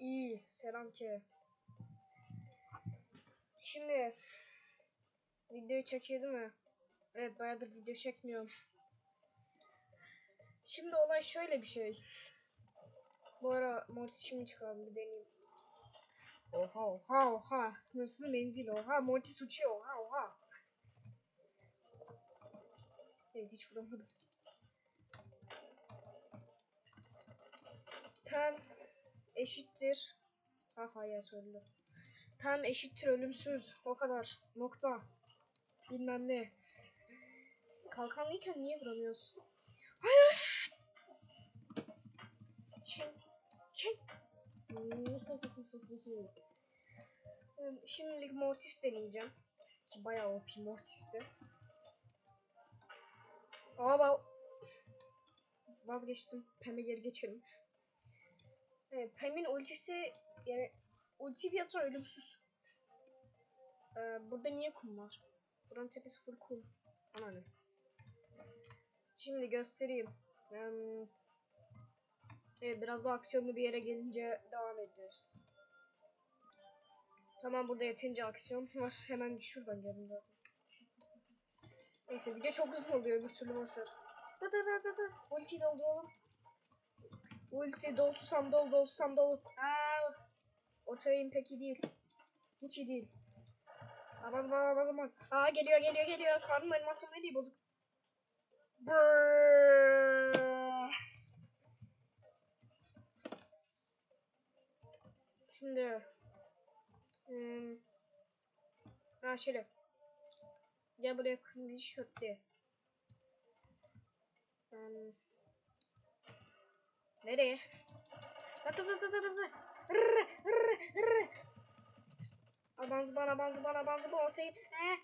İyi. Selam ki. Şimdi videoyu çekiyor değil mi? Evet bayağıdır video çekmiyorum. Şimdi olay şöyle bir şey. Bu ara Mortis şimdi çıkardım bir deneyeyim. Oha oha oha. Sınırsız menzil oha. Mortis uçuyor oha oha. Evet hiç vuramadım. Pem eşittir. Aha ya söyledi. Pem eşittir ölümsüz. O kadar. Nokta. Bilmem ne. Kalkanlıyken niye vuramıyoruz? Hayır. Şey. Şey. Şimdilik Mortis deneyeceğim. Ki bayağı OP Mortis'ti. Ama vazgeçtim. Pem'e geri geçelim. Evet, Pem'in ultisi yani ulti atan ölümsüz. Ee, burada niye kum var? Buranın tepesi full kum. Anladım. Şimdi göstereyim. Em, evet, biraz daha aksiyonlu bir yere gelince devam ediyoruz. Tamam burada yeterince aksiyon var. Hemen şuradan geldim zaten. Neyse video çok uzun oluyor bir türlü boşver. Da da da da da. Ultiyi dolduralım. Ulti doldursam dol doldursam dol. Aa, o tayın pek değil. Hiç iyi değil. Aa, zaman zaman zaman. Aa geliyor geliyor geliyor. Karnım animasyonu ne değil bozuk. Brrrr. Şimdi hmm. Ha şöyle. Gel buraya kırmızı tişörtlü. Hmm. Nereye? Da da da da da da. Rrr, rrr, rrr. Abanzı bana abanzı bana şey. Eh.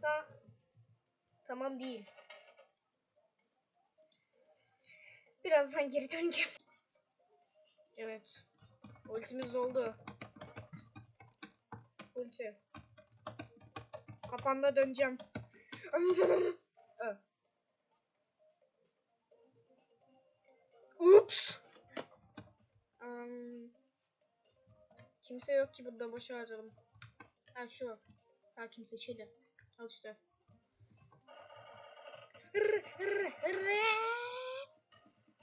Ta. Tamam değil. Birazdan geri döneceğim. Evet. Ultimiz oldu. Ulti. Kafanda döneceğim. Ups. Um, kimse yok ki burada boş harcadım. Ha şu. Ha kimse şeyle. Al işte.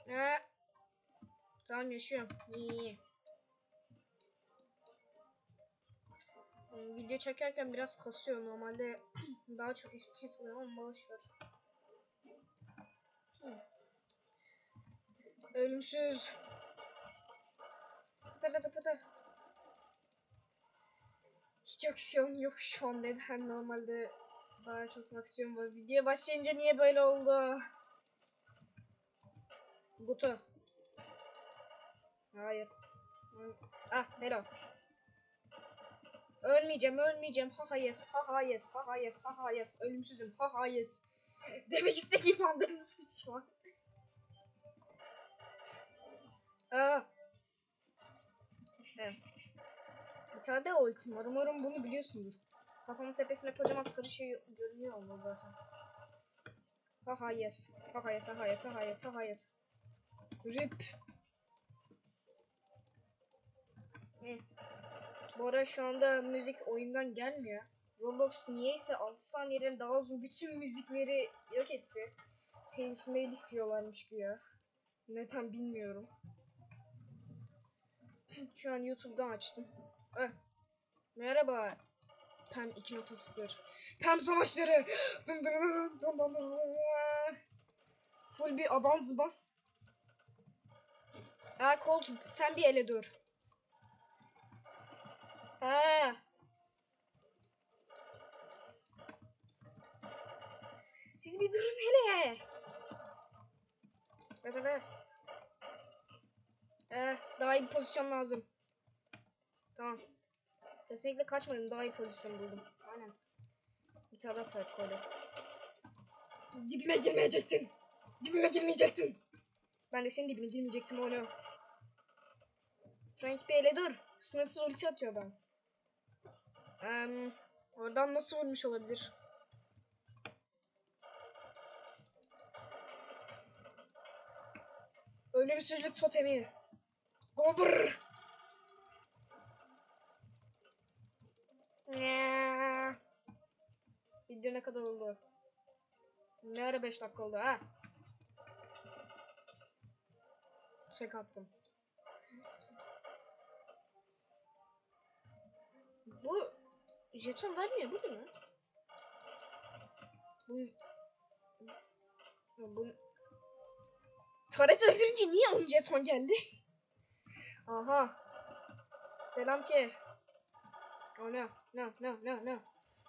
Ha. Tamam yaşıyorum. İyi. Video çekerken biraz kasıyor. Normalde daha çok oluyor ama boş ver. Ölümsüz. Pıtı pıtı pıtı. Hiç aksiyon yok şu an neden normalde daha çok aksiyon var. Video başlayınca niye böyle oldu? Gutu. Hayır. Ah hello. Ölmeyeceğim ölmeyeceğim. Ha ha yes. Ha ha yes. Ha ha yes. Ha ha yes. Ölümsüzüm. Ha ha yes. Demek istediğim anladınız şu an? Aa. Evet. Bir tane de ultim var. Umarım bunu biliyorsundur. Kafamın tepesinde kocaman sarı şey görünüyor olmalı zaten. Haha yes. Haha yes. Haha yes. Haha yes. Haha yes. Rip. Eh. Bu ara şu anda müzik oyundan gelmiyor. Roblox niyeyse 6 saniyeden daha uzun bütün müzikleri yok etti. Telif melif diyorlarmış güya. Neden bilmiyorum. Şu an YouTube'dan açtım. Eh. Merhaba. Pem 2.0. Pem savaşları. Full bir aban zıban. Ha Colt sen bir ele dur. Ha. Siz bir durun hele. Evet evet. Ee, daha iyi bir pozisyon lazım. Tamam. Kesinlikle kaçmadım. Daha iyi pozisyon buldum. Aynen. Bir tane daha type koydum. Dibime girmeyecektin. Dibime girmeyecektin. Ben de senin dibine girmeyecektim onu. Frank bir ele dur. Sınırsız ulti atıyor ben. Um, oradan nasıl vurmuş olabilir? Ölümsüzlük totemi. Gobr. Video ne kadar oldu? Ne ara 5 dakika oldu ha? Çek attım. Bu jeton vermiyor değil mi? Bu bu Taraç öldürünce niye onun jeton geldi? Aha. Selam ki. Oh no, no, no, no, no.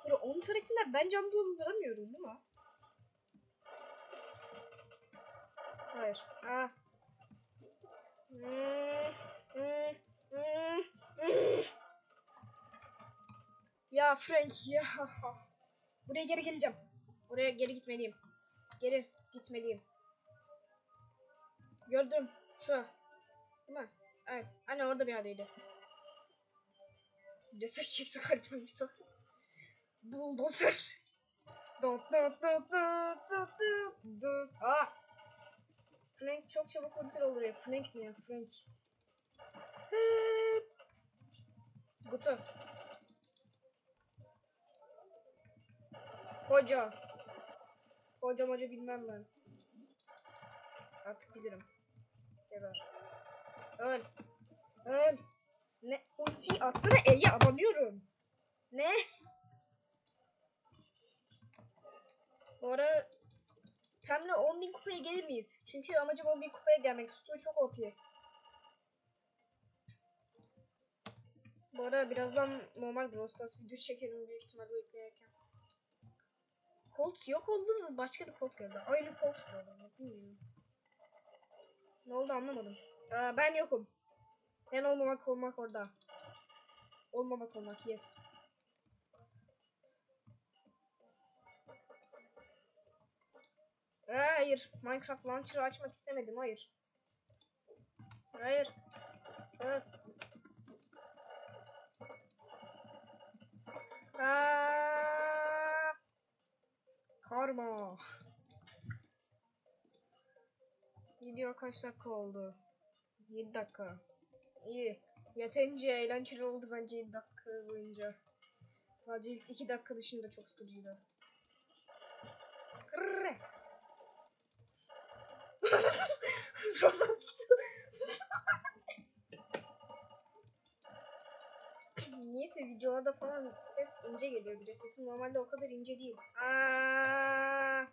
Böyle 10 taretinde ben cam dolduramıyorum değil mi? Hayır. Ah. Hmm, hmm, hmm. Ya Frank ya. Buraya geri geleceğim. Oraya geri gitmeliyim. Geri gitmeliyim. Gördüm. Şu. Değil mi? Evet. Anne orada bir yerdeydi. Ses çekse kalp oysa. Bulldozer. Dot dot dot dot dot dot dot. Aa! Frank çok çabuk ulti oluyor. Frank ne ya? Frank. Gutu. Koca. Koca moca bilmem ben. Artık bilirim. Geber. Öl. Öl. Ne? Ulti atsana E'ye abanıyorum. Ne? Bu ara Pem'le 10.000 kupaya gelir miyiz? Çünkü amacım 10.000 kupaya gelmek. Stu çok OP. Bu ara birazdan normal Brawl video çekerim büyük ihtimalle bekleyerken. Colt yok oldu mu? Başka bir Colt geldi. Aynı Colt mu oldu? Bilmiyorum. Ne oldu anlamadım. Aa, ben yokum. Ben olmamak olmak orada. Olmamak olmak yes. Hayır. Minecraft Launcher'ı açmak istemedim. Hayır. Hayır. Evet. Aa, karma. Video kaç dakika oldu? 7 dakika. İyi. Yeterince eğlenceli oldu bence 7 dakika boyunca. Sadece ilk 2 dakika dışında çok sıkıcıydı. Frozen uçtu. Niyeyse videolarda falan ses ince geliyor bir de. Sesim normalde o kadar ince değil. Aa.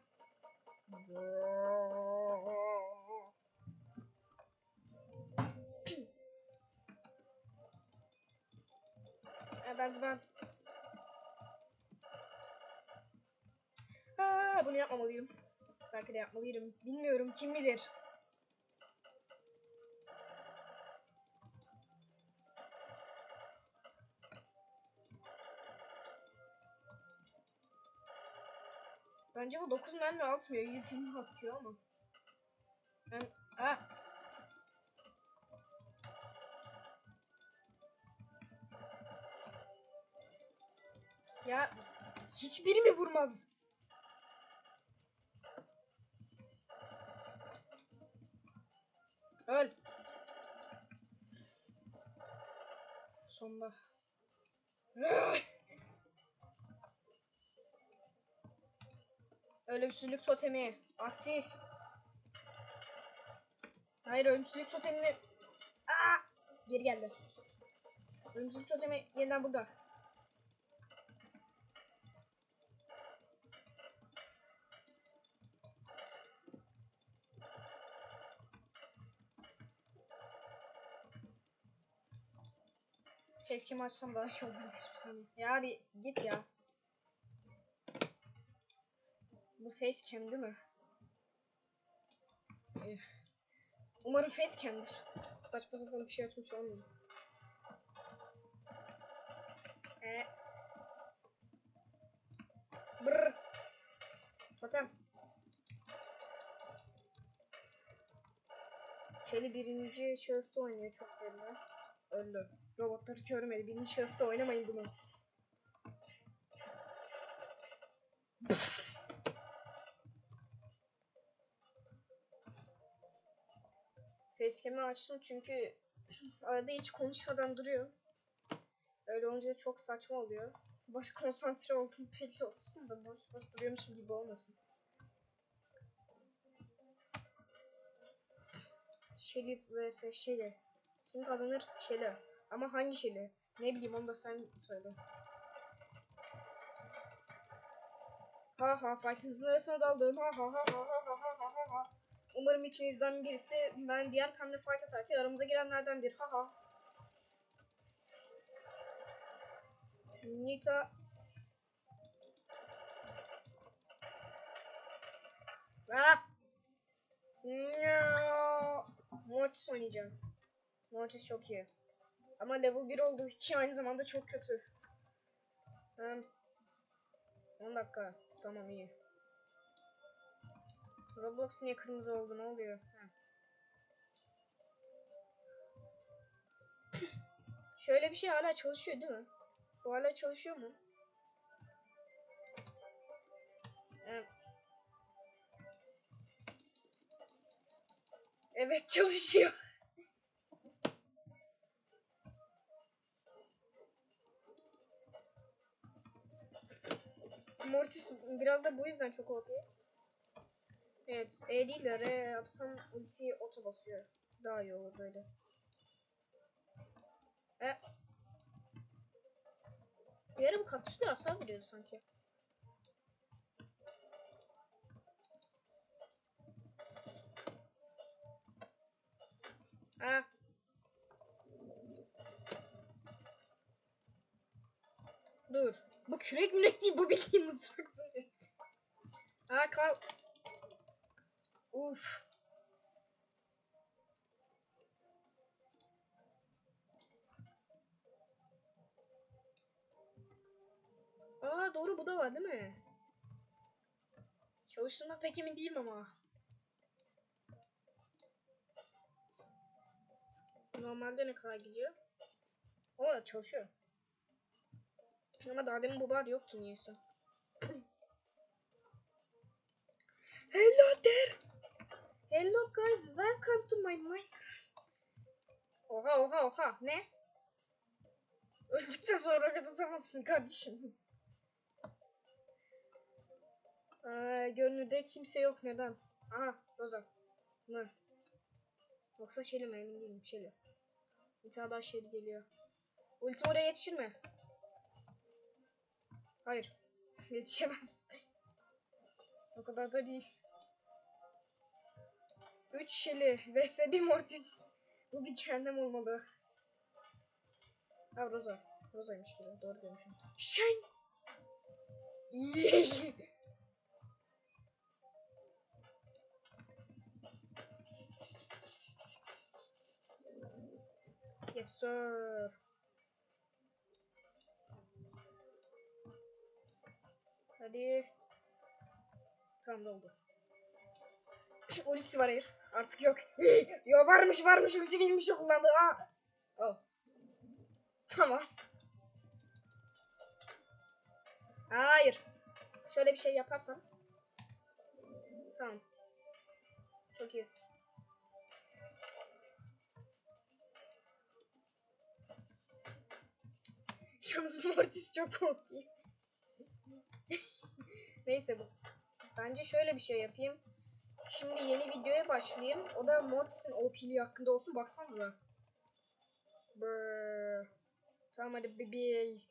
Evet ben. Aa, bunu yapmamalıyım. Belki de yapmalıyım. Bilmiyorum kim bilir. Bence bu 9 mermi atmıyor. 120 atıyor ama. Ben... Aa. Ya hiçbiri mi vurmaz? Öl. Sonunda. Ölümsüzlük totemi aktif. Hayır ölümsüzlük totemi. Aa! Geri geldi. Ölümsüzlük totemi yeniden burada. Facecam açsam daha iyi bir saniye. Ya bir git ya. Bu facecam değil mi? Eh. Umarım facecam'dir. Saçma sapan bir şey atmış olmayayım. Ee. Brr. Totem. Şöyle birinci şahısta oynuyor çok belli öldü. Robotları körmedi. Birinci şahısta oynamayın bunu. Facecam'i açtım çünkü arada hiç konuşmadan duruyor. Öyle olunca çok saçma oluyor. Bari konsantre oldum pil olsun da boş boş duruyormuşum gibi olmasın. Şerif vs. Şerif. Kim kazanır? Shelly. Ama hangi Shelly? Ne bileyim onu da sen söyle. Ha ha fight'ınızın arasına daldım. Ha ha ha ha ha ha ha ha ha. Umarım içinizden birisi ben diğer pembe fight atarken aramıza girenlerdendir. Ha ha. Nita. Ah! No. Mortis oynayacağım. Mortis çok iyi. Ama level 1 olduğu için aynı zamanda çok kötü. Hem 10 dakika. Tamam iyi. Roblox niye kırmızı oldu? Ne oluyor? Ha. Şöyle bir şey hala çalışıyor değil mi? Bu hala çalışıyor mu? Evet çalışıyor. Mortis biraz da bu yüzden çok OP. Evet, E değil de R yapsam ulti oto basıyor. Daha iyi olur böyle. E. Bir ara bu kaktüsler hasar vuruyor sanki. Ha. Dur. Bu kürek mürek değil bu bildiğin mızrak. Ha kal. Uf. Aa doğru bu da var değil mi? Çalıştığımdan pek emin değilim ama. Normalde ne kadar gidiyor? O çalışıyor. Ama daha demin bu bar yoktu niyeyse. Hello there. Hello guys, welcome to my Minecraft. Oha oha oha ne? Öldükten sonra katılamazsın kardeşim. Ee, görünürde kimse yok neden? Aha Roza. Mı? Yoksa Shelly mi emin değilim Shelly. Bir tane daha Shelly geliyor. Ultim oraya yetişir mi? Hayır. Yetişemez. o kadar da değil. 3 Shelly vs 1 Mortis. Bu bir cehennem olmalı. Ha Rosa. Rosa'ymış gibi. Doğru demişim. Şen. yes sir. Hadi. Tamam oldu. Ultisi var hayır. Artık yok. Yo varmış varmış ulti değilmiş o kullandı. Aa. Oh. Tamam. Hayır. Şöyle bir şey yaparsam. Tamam. Çok iyi. Yalnız Mortis çok OP. Neyse bu. Bence şöyle bir şey yapayım. Şimdi yeni videoya başlayayım. O da Mortis'in OP'liği hakkında olsun. Baksanıza. Brrr. Tamam hadi bebeği.